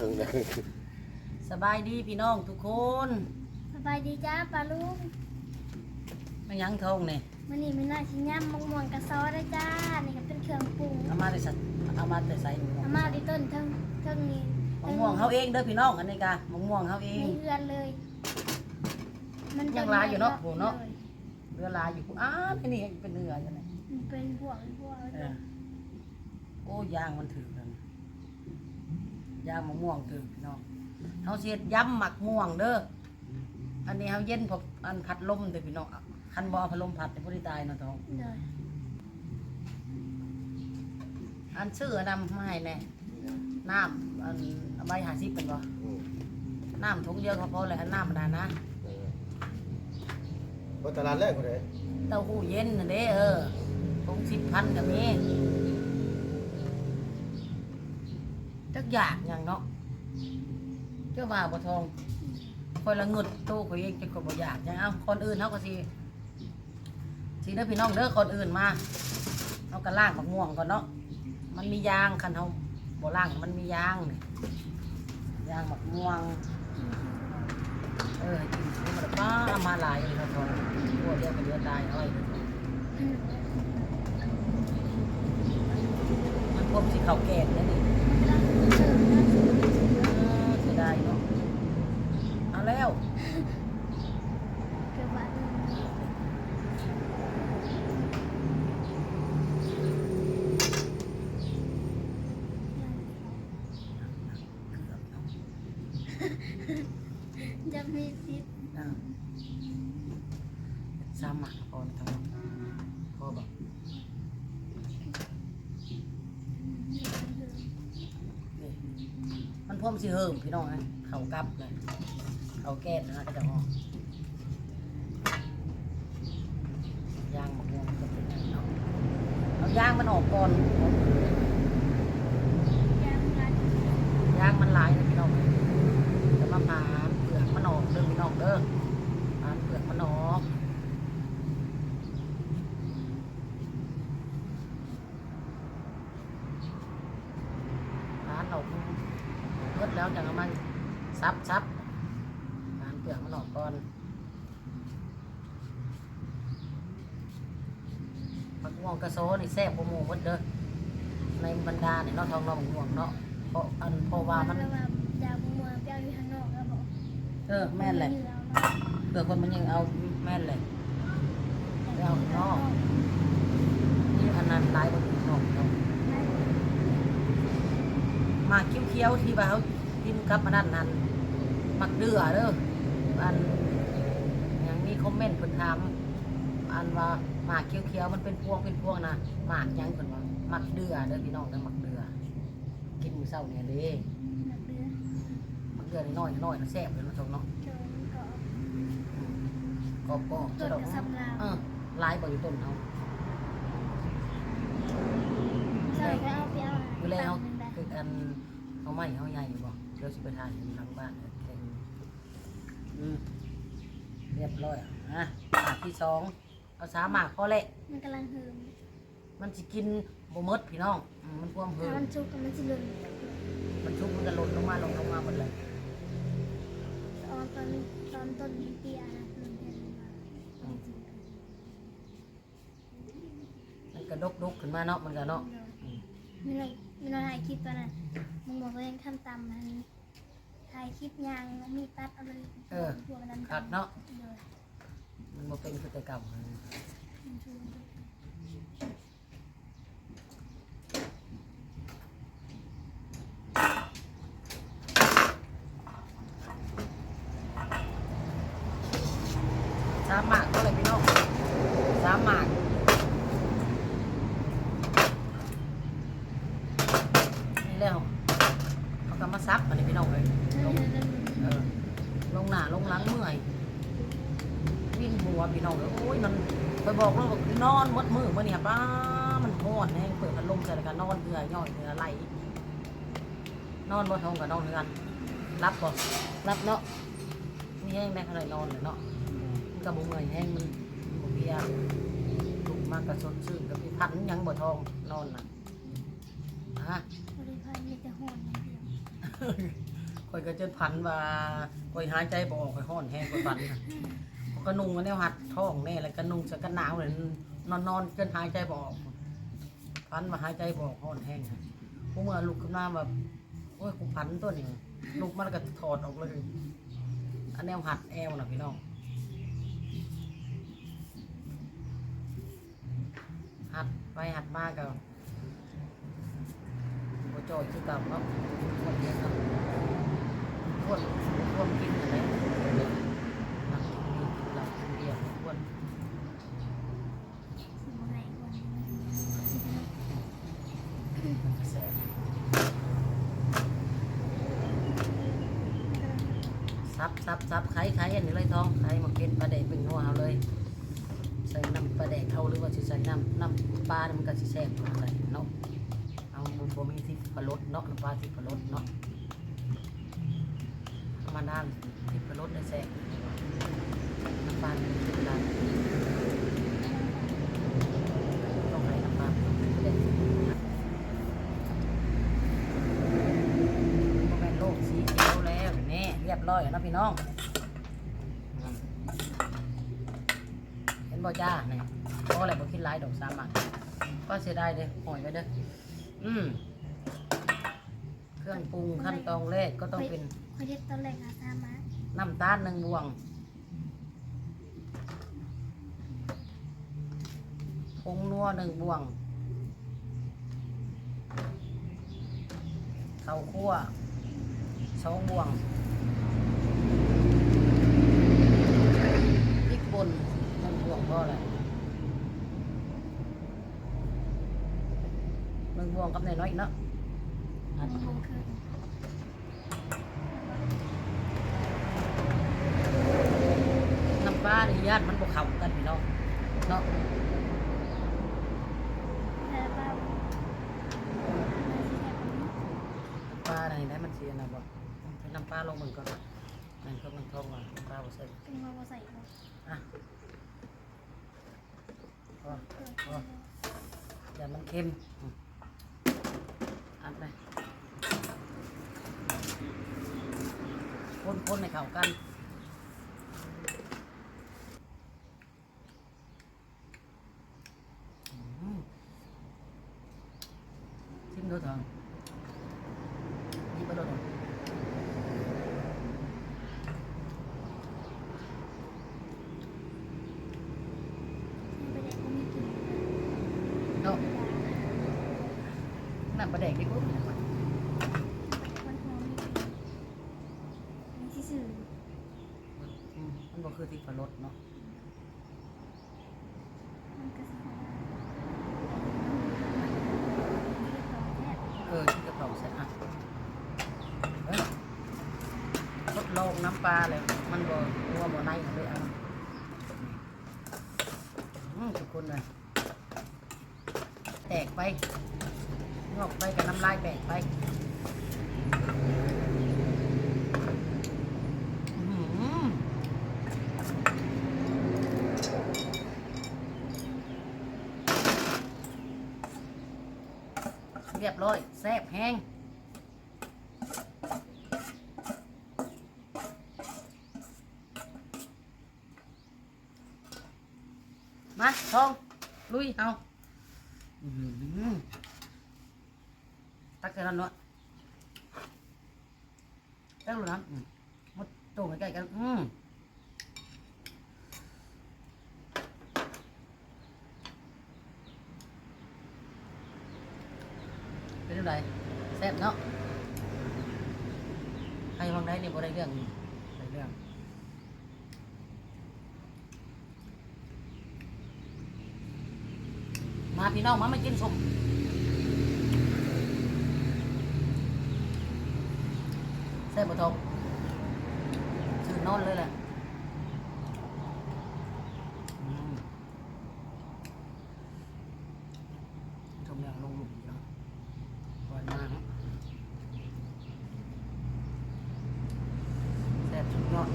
เฮิงเลยสบายดีพี่น้องทุกคนสบายดีจ้าปลาลุงมายังทองนี่มันนี่มีหน้าชิ้นย่ำมะม่วงกระซอได้จ้า นี่ก็เป็นเครื่องปรุงเอามาได้สัตว์เอามาแต่ใส่อามาดีต้นเทั้งเทั้งนี้มะม่วงเฮาเองเด้อพี่น้องอันนี้กะมะม่วงเฮาเองไม่เอื้อนเลยยังหลายอยู่เนาะโหเนาะเลยเรือลายอยู่อ้าอันนี้เป็นเนื้อจังได๋มันเป็นพวกพวกเออโอ้ยางมันถือกัน ยางมะม่วงถือพี่น้องเฮาสิเฮ็ดยำหมักม่วงเด้ออันนี้เฮาเย็นพออันพัดลมเด้อพี่น้องคันบ่เอาพัดลมพัดนี่บ่ได้ตายเนาะทองเลยอันชื่อนำมาให้แน่น้ำอันเอาใบหาซิเป็นบ่อืมน้ำถุงเดียวก็พอเลยอันน้ำมันนะนะเออบ่ตลาดแรกคนใดเต้าหู้เย็นน่ะเด้เออถุงสิบพันก็มี จักอยางอย่างเนาะเจ้าบ่าวบ่ทองคอยละเงิดตู้ขอยเองจะก็บ่อยากจังเอาคนอื่นเฮาก็สิสิเด้อพี่น้องเด้อคนอื่นมาเอากระล่างบักม่วงก่อนเนาะมันมียางคันเฮาบ่ล่างมันมียางนี่ยางบักม่วงเออกินมาแล้วป้าอมาหลายเลยครับทองพวกเดียวก็เดือตายเอาไว้เลยมันพบสิเขาแก่แล้วนี่เออเสียดายเนาะเอาแล้ว เกือบว่า จะมีสิทธิ์ อ่าสามหมักพอนะทองพอบอกนี่มัน พ่อมสิเฮิมพี่น้องนะเขากลับเลยเขาแก้นะก็จะออกยางมะม่วงก็เป็นอย่างเนาะเอายางมันออกก่อนยางมันหลายเลยพี่น้องจะมาผ่าเปลือกมันออกเด้อพี่น้องเด้อผ่าเปลือกมันออกผ่าออกเพิดแล้วจังเอามันซับซับผ่าเปลือกมันออกก่อนผักม่วงกระโซ นี่แซ่บกว่าหมูหมดเด้อในบรรดาเนี่ยเนาะทองเราหม่วงเนาะเพราะอันเพราะว่ามันแล้วว่าดาวมะม่วงเปรี้ยวอยู่ข้างนอกแล้วบอกเออแม่นเลยเผื่อคนมันยังเอาแม่นเลยไปเอาข้างนอกนี่อันนั้นตายบนข้างนอกเนาะหมากเคี้ยวๆที่ว่าเขากินกับมันนั่นนั่นหมักเดือเด้ออันอย่างนี้คอมเมนต์เพิ่นถามอันว่า หมากเคี้ยวๆมันเป็นพวงเป็นพวงนะหมากหยังเพิ่นว่าหมักเดือเด้อพี่น้องเด้อหมักเดือกินมื้อเช้าเนี่ยเด้นักเรือหมักเดือน้อยๆน้อยๆนะแซ่บเลยเนาะทงเนาะโจรก็ก็ก็ต้จะนดอกกระสับลาวเออลายบ่อยู่ต้นเอาใส่ก็เอาไปเอาเวลาเอาตำหนึ่งได้คืออันเอาไม้เอาใหญ่บ่เดี๋ยวสิไปถ่ายอยู่หลังบ้านเออแข่งอืมเรียบร้อยอะหมากที่สอง เอาสามหมากพอแหละ มันกำลังหืมมันสิกินบ่หมดพี่น้องอืมมันความเพิ่ถ้ามมันชุกมันจะหล่นมันชุบมันก็หล่นลงมาลงลงมาหมดเลย ตอนตอนตอนต้นเปียนะมันเป็นมามันก็ดกดกขึ้นมาเนาะมันก็เนาะอืมไม่เลยไม่เลยถ่ายคลิปตอนนั้นมึงบอกว่ายังทำตามมันถ่ายคลิปยางมีตัดเอาเลยพวกนั้นคักเนาะ เลย มันบ่เป็นพฤติกรรมมัน มันชู สามหมากเท่าไหร่พี่น้องสามหมากนี่แล้วเขาก็มาซับอันนี้พี่น้องเลยลงเออลงหน้าลงหลังเมื่อย วิ่งหัวพี่น้องเลยโอ้ยมันไปบอกว่าบอกนอนหมดมือมื่อเนี่ยป้ามันห้อนแห้งเปิดพัดลมใส่แล้วก็นอนเหนื่อยย่อยเหนื่อยไหลนอนบนท้องกับนอนเรือนรับบ่รับเนาะมีแห้งได้เท่าไหร่นอนเลยเนาะมันกับบุเงยแห้งมันบุเบียถูกมากกระสดชื่นกับพี่พันธุ์ยังบ่ทองนอนน่ะฮะบริพารมีแต่ห่วงอย่างเดียวข่อยก็จนพันว่าข่อยหายใจบ่ออกข่อยห้อนแห้งข่อยพัน น่ะเขาก็นุ่งมาแนวหัดท้องแน่แล้วก็นุ่งสกันหนาวเลยนอนนอนจนหายใจบอกพันว่าหายใจบอกห้อนแห้งพวกเมื่อลุกขึ้นมาแบบโอ้ยกูพันตัวนี้ลุกมาแล้วก็ถอดออกเลยอันแนวหัดแอวนะพี่น้องหัดไปหัดมาก็บ่จอยคือก่าเนาะคนเดียวเนาะคนคนกินอะไรนั่งกินกินกินเหล้ากินเบียร์คน สิบ่ให้คน มันกระแส ซับซับซับไข่ไข่อันนี้เลยท้องไข่มาเป็นปลาแดกเป็นนัวเอาเลย ใส่น้ำปลาแดกเอาหรือว่าสิใส่น้ำน้ำปลามันก็สิแซ่บใส่เนาะเอาบุบมีที่ปลาลดเนาะน้ำปลาที่ปลาลดเนาะมาด้านที่ปลาลดได้แซ่บน้ำปลาเนี่ยเป็นอะไรต้องให้น้ำปลาเด็ดก็เป็นโรคสีเขียวแล้วแน่เร้อยแล้วนะพี่น้องเห็นบ่จ้าเนี่ยเพราะอะไรบ่คิดหลายดอกสามอะก็เสียดายเด้อหอยไว้เด้ออืมเครื่องปรุงขั้นตอนแรกก็ต้องเป็นคนเด็ดตอนแรกอาตามมาน้ำตาลหนึ่งบวงผงนัวหนึ่งบวงข้าวคั่วสองบวง พริกป่นหนึ่งบวงก็อะไรหนึ่งบวงกับน้อยๆอีกเนาะมันคงคือน้ำปลาในญาติมันบ่เข้ากันพี่น้องเนาะน้ำปลาในนั้นมันเสียนะบ่ให้น้ำปลาลงมันก่อน นั่นก็มันท้องว่าน้ำปลาบ่ใส่เป็นมาบ่ใส่บ่อะพอเออพออย่ามันเค็มอืมอัดไปคนๆให้เข้ากันอืมชิมดูเถอะหยิบไปดูเถอะ ไปเด็กก็มีกิน เนาะน้ำปลาแดกดีกว่า มันหอมมีกินมีที่สื่อ อืมมันก็ คือที่ปลารสเนาะมันก็สิหอมมีกระเพาะแท้เออที่กระเพราใส่อะเอ้ยทดลองน้ำปลาเลยมันบ่นัวบ่ในเอาเลยเอาอืมทุกคนเลยแตกไปงอกไปกับน้ำลายแตกไปอื้อหือ เรียบร้อยแซ่บแห้งมาทองลุยเอาอื้อหือตักกันแล้วเนาะตักรู้น้ำอืมมดโตใกล้ๆกันอืม เป็นยังไงแซ่บเนาะใครวางได้เนี่ยบ่ได้เรื่องได้เรื่องมาพี่น้องมามากินสุกแซ่บบ่ทองชื่อนอนเลยแหละอืมชมอย่างลงหลุมเนาะปล่อยมาเนาะแซ่บสุดยอด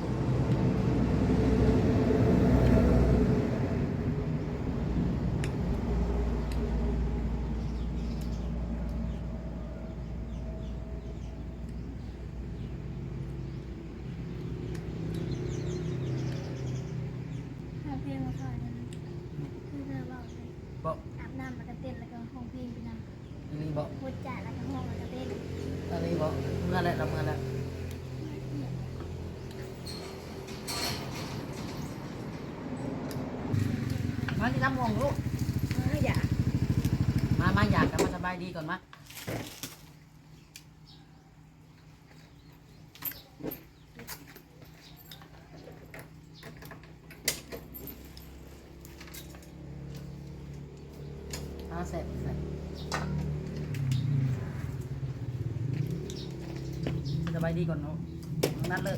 อีลีบอก พูดจาแล้วก็ห้องแล้วก็เป็น อีลีบอกเมื่อไรเราเมื่อไร มาที่น้ำมองลูกไม่อยากมามาอยากกันมาสบายดีก่อนมาอาเสร็จเสร็จสบายดีก่อนเนาะนัดเลย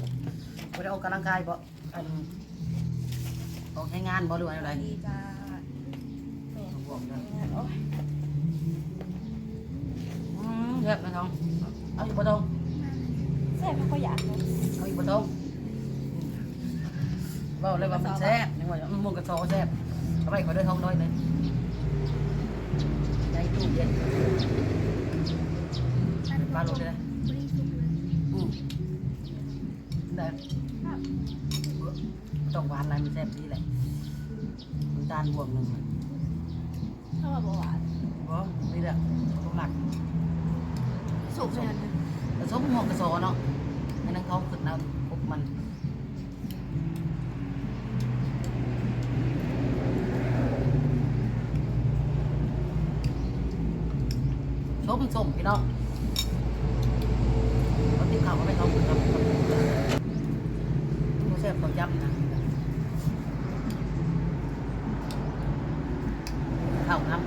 ไปได้ออกกำลังกายบ่อันออกให้งานบ่หรือว่าอะไรดีจ้า แม่บอกเลยโอ้ยอืมเรียบนะน้องเอาอีกบ่ตรงแซ่บเขาก็อยากเนาะเอาอีกบ่ตรงบอกเลยว่ามันแซ่บนึกว่ามันมุนกระชอแซ่บเอาไปขอด้วยทองน้อยหนึงในตู้เย็นปลาโลเลยนะบริสุทธิ์เลยอืมได้ต้องหวานอะไรมันแซ่บดีแหละน้ำตาลบวกหนึ่ง ถ้าว่าบ่หวานเพราะนี่แหละต้องหมักสุกเลยนะผสมหัวกระโซเนาะให้นังเขาขึ้นน้ำปุบมันส้มส้มพี่น้องเขาติดข่าวก็ไม่เขาขึ้นน้ำเขาแซ่บเขายับนะ ข้าวน้ำ